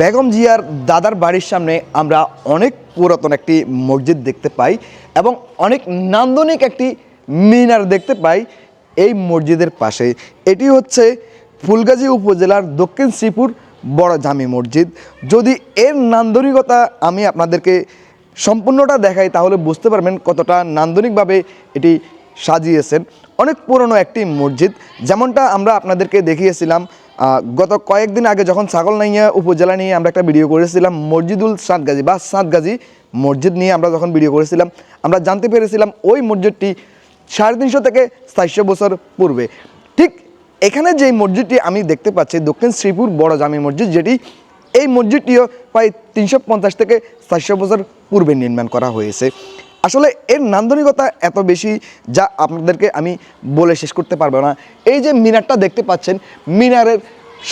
বেগম জিয়ার দাদার বাড়ির সামনে আমরা অনেক পুরাতন একটি মসজিদ দেখতে পাই এবং অনেক নান্দনিক একটি মিনার দেখতে পাই এই মসজিদের পাশে। এটি হচ্ছে ফুলগাজী উপজেলার দক্ষিণ শ্রীপুর বড় জামি মসজিদ। যদি এর নান্দনিকতা আমি আপনাদেরকে সম্পূর্ণটা দেখাই, তাহলে বুঝতে পারবেন কতটা নান্দনিকভাবে এটি সাজিয়েছেন। অনেক পুরনো একটি মসজিদ, যেমনটা আমরা আপনাদেরকে দেখিয়েছিলাম গত কয়েকদিন আগে যখন ছাগলনাইয়া উপজেলা নিয়ে আমরা একটা ভিডিও করেছিলাম, মসজিদুল সাতগাজী বা সাতগাজী মসজিদ নিয়ে আমরা যখন ভিডিও করেছিলাম, আমরা জানতে পেরেছিলাম ওই মসজিদটি সাড়ে তিনশো থেকে চারশো বছর পূর্বে। ঠিক এখানে যেই মসজিদটি আমি দেখতে পাচ্ছি, দক্ষিণ শ্রীপুর বড় জামি মসজিদ, যেটি এই মসজিদটিও প্রায় তিনশো পঞ্চাশ থেকে চারশো বছর পূর্বে নির্মাণ করা হয়েছে। আসলে এর নান্দনিকতা এত বেশি যা আপনাদেরকে আমি বলে শেষ করতে পারব না। এই যে মিনারটা দেখতে পাচ্ছেন, মিনারের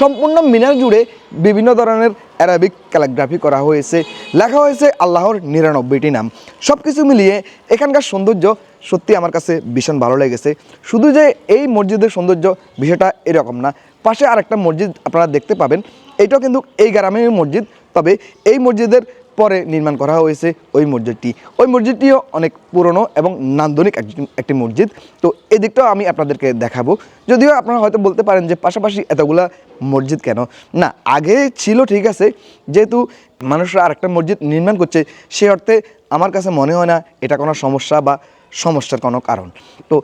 সম্পূর্ণ মিনার জুড়ে বিভিন্ন ধরনের অ্যারাবিক ক্যালিগ্রাফি করা হয়েছে। লেখা হয়েছে আল্লাহর নিরানব্বইটি নাম। সব কিছু মিলিয়ে এখানকার সৌন্দর্য সত্যি আমার কাছে ভীষণ ভালো লেগেছে। শুধু যে এই মসজিদের সৌন্দর্য বিষয়টা এরকম না, পাশে আরেকটা মসজিদ আপনারা দেখতে পাবেন। এটাও কিন্তু এই গ্রামের মসজিদ, তবে এই মসজিদের পরে নির্মাণ করা হয়েছে ওই মসজিদটি। ওই মসজিদটিও অনেক পুরনো এবং নান্দনিক একটি- মসজিদ। তো এই দিকটাও আমি আপনাদেরকে দেখাবো। যদিও আপনারা হয়তো বলতে পারেন যে পাশাপাশি এতগুলা মসজিদ কেন? না, আগে ছিল ঠিক আছে, যেহেতু মানুষরা আরেকটা মসজিদ নির্মাণ করছে, সে অর্থে আমার কাছে মনে হয় না এটা কোনো সমস্যা বা সমস্যার কোনো কারণ। তো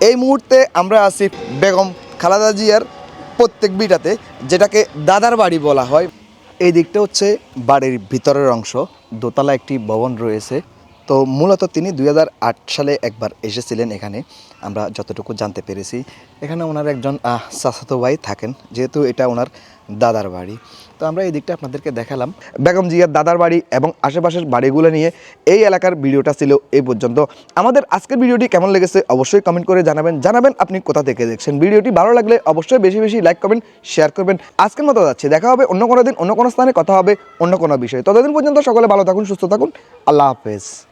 এই মুহূর্তে আমরা আছি বেগম খালাদা জিয়ার প্রত্যেক বিটাতে, যেটাকে দাদার বাড়ি বলা হয়। এই দিকটা হচ্ছে বাড়ির ভিতরের অংশ। দোতলা একটি ভবন রয়েছে। তো মূলত তিনি দুই হাজার আট সালে একবার এসেছিলেন এখানে। আমরা যতটুকু জানতে পেরেছি। এখানে ওনার একজন চাচাতো ভাই থাকেন। যেহেতু এটা ওনার দাদার বাড়ি। তো আমরা এই দিকটা আপনাদেরকে দেখালাম। বেগম জিয়ার দাদার বাড়ি এবং আশেপাশের বাড়িগুলো নিয়ে এই এলাকার ভিডিওটা ছিল এই পর্যন্ত। আমাদের আজকের ভিডিওটি কেমন লেগেছে অবশ্যই কমেন্ট করে জানাবেন। জানাবেন আপনি কোথা থেকে দেখছেন। ভিডিওটি ভালো লাগলে অবশ্যই বেশি বেশি লাইক করবেন শেয়ার করবেন। আজকের মতো যাচ্ছে। দেখা হবে অন্য কোনো দিন, অন্য কোনো স্থানে, কথা হবে অন্য কোনো বিষয়ে। ততদিন পর্যন্ত সকলে ভালো থাকুন, সুস্থ থাকুন। আল্লাহ হাফেজ।